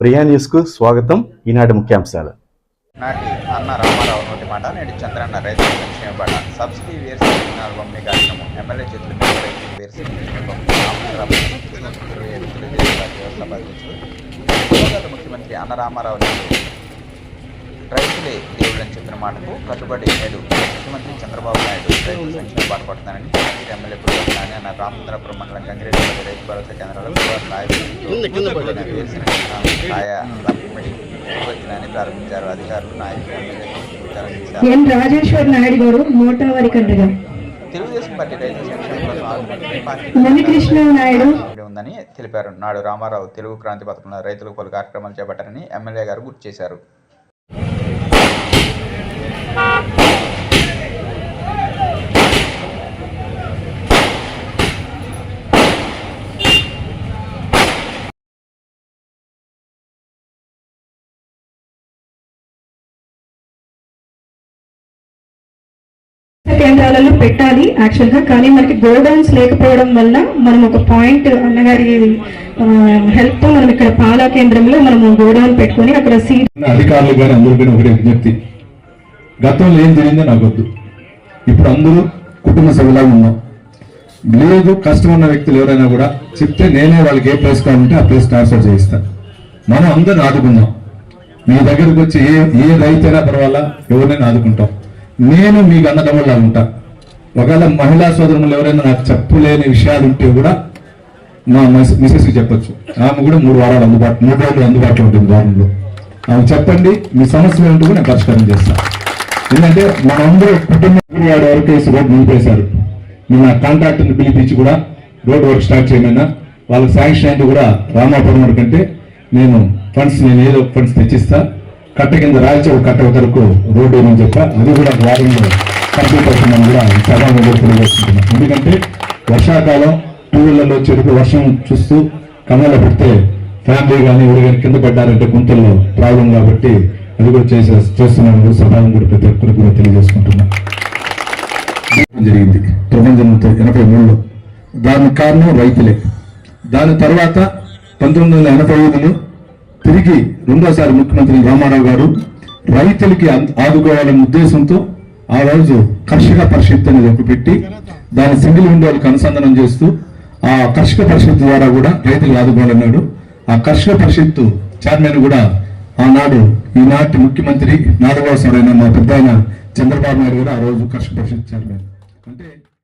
ప్రియా న్యూస్కు స్వాగతం. ఈనాటి ముఖ్యాంశాలు. నాటి అన్న రామారావు నోటి మాట నేటి చంద్రన్న రైతు సంక్షేమ బాట సబ్సిడీ వేరుశనగ విత్తనాలు కార్యక్రమం ఎమ్మెల్యే చేతుల రైతు ముఖ్యమంత్రి అన్న రామారావు నాయుడు రైతులే దేవుడని చెప్పిన మాటకు కట్టుబడి నేడు ముఖ్యమంత్రి చంద్రబాబు నాయుడు రైతు సంక్షేమ బాట పడుతున్నారని మంత్రి ఎమ్మెల్యే అన్న రామచంద్రపురం మండలం గంగిరెడ్డి రైతు భరోసా పంపిణీ దినాన్ని ప్రారంభించారు అధికారులు నాయకులు రాజేశ్వర్ నాయుడు. గారు మోటావరి తెలుగుదేశం పార్టీ రైతు సంక్షేమం కోసం ఉందని తెలిపారు. నాడు రామారావు తెలుగు క్రాంతి పథకంలో రైతులకు పలు కార్యక్రమాలు చేపట్టారని ఎమ్మెల్యే గారు గుర్తు చేశారు. కేంద్రాలలో పెట్టాలి యాక్చువల్గా కానీ మనకి గోడౌన్స్ లేకపోవడం వల్ల మనం ఒక పాయింట్ అన్నగారి హెల్ప్ మనం ఇక్కడ పాలా కేంద్రంలో మనం గోడౌన్ పెట్టుకొని అక్కడ సీడ్ అధికారులు కానీ అందరూ కానీ ఒకటే విజ్ఞప్తి. గతంలో ఏం జరిగిందో నాకు వద్దు. ఇప్పుడు అందరూ కుటుంబ సభలాగా ఉన్నాం. లేదు కష్టం ఉన్న వ్యక్తులు ఎవరైనా కూడా చెప్తే నేనే వాళ్ళకి ఏ ప్లేస్ కావాలంటే ఆ ప్లేస్ ట్రాన్స్ఫర్ చేయిస్తాను మనం అందరూ ఆదుకుందాం. మీ దగ్గరకు వచ్చి ఏ ఏ రైతైనా పర్వాలా ఎవరినైనా ఆదుకుంటాం. నేను మీకు అన్నదమ్ములా ఉంటా ఒకవేళ మహిళా సోదరులు ఎవరైనా నాకు చెప్పలేని విషయాలు ఉంటే కూడా మా మిసెస్కి చెప్పొచ్చు. ఆమె కూడా మూడు వారాలు అందుబాటు మూడు రోజులు అందుబాటులో ఉంటుంది వారంలో. ఆమె చెప్పండి మీ సమస్యలు ఏంటో కూడా నేను పరిష్కారం చేస్తాను ఎందుకంటే మనందరూ కుటుంబం వాడి వరకు వేసి రోడ్డు నిలిపేశారు నిన్న కాంట్రాక్టర్ని పిలిపించి కూడా రోడ్ వర్క్ స్టార్ట్ చేయమైనా వాళ్ళకి శాంక్షన్ అయింది కూడా రామాపురం వరకు అంటే నేను ఫండ్స్ నేను ఏదో ఫండ్స్ తెచ్చిస్తాను కట్ట కింద రాల్చి ఒక కట్ట వరకు రోడ్డు వేయమని చెప్పా? అది కూడా ఒక వారంలో కంప్లీట్ అవుతుందని కూడా సభలో తెలియజేస్తున్నాం. ఎందుకంటే వర్షాకాలం టూ వీలర్లో చెరుకు వర్షం చూస్తూ కమల పెడితే ఫ్యామిలీ కానీ ఎవరు కానీ కింద పడ్డారంటే గుంతల్లో ప్రాబ్లం కాబట్టి అది కూడా చేసే చేస్తున్నాను సభావం కూడా ప్రతి ఒక్కరికి కూడా తెలియజేసుకుంటున్నాం. జరిగింది. ప్రపంచంతో ఎనభై మూడులో. దానికి కారణం రైతులే. దాని తర్వాత పంతొమ్మిది వందల ఎనభై ఐదులో తిరిగి రెండోసారి ముఖ్యమంత్రి రామారావు గారు రైతులకి ఆదుకోవాలనే ఉద్దేశంతో ఆ రోజు కర్షక పరిషత్ అనేది ఒకటి పెట్టి దాని సింగిల్ విండోలకు అనుసంధానం చేస్తూ ఆ కర్షక పరిషత్ ద్వారా కూడా రైతులు ఆదుకోవాలన్నాడు. ఆ కర్షక పరిషత్ చైర్మన్ కూడా ఆనాడు ఈనాటి ముఖ్యమంత్రి నాలుగవ మా పెద్ద చంద్రబాబు నాయుడు గారు ఆ రోజు కర్షక పరిషత్ చైర్మన్. అంటే